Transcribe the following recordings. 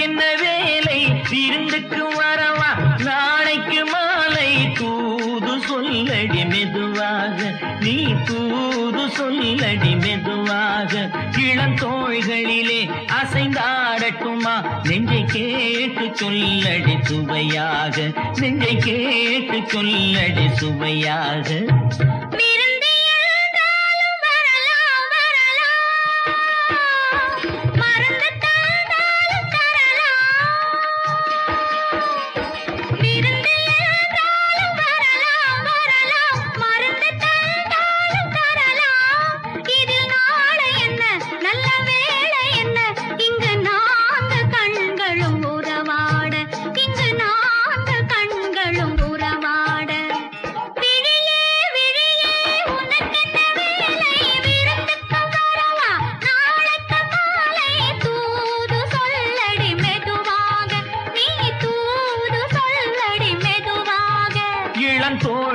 எனக்கு என்ன வேலை விருந்துக்கு வரவா? நாளைக்கு மாலை தூது சொல்லடி மெதுவாக நீ தூது சொல்லடி மெதுவாக இளந்தோள்களிலே அசைந்தாடட்டுமா? நெஞ்சை கேட்டு சொல்லடி சுவையாக நெஞ்சை கேட்டு சொல்லடி சுவையாக.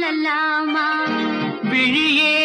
சொல்லலாமா? விழியே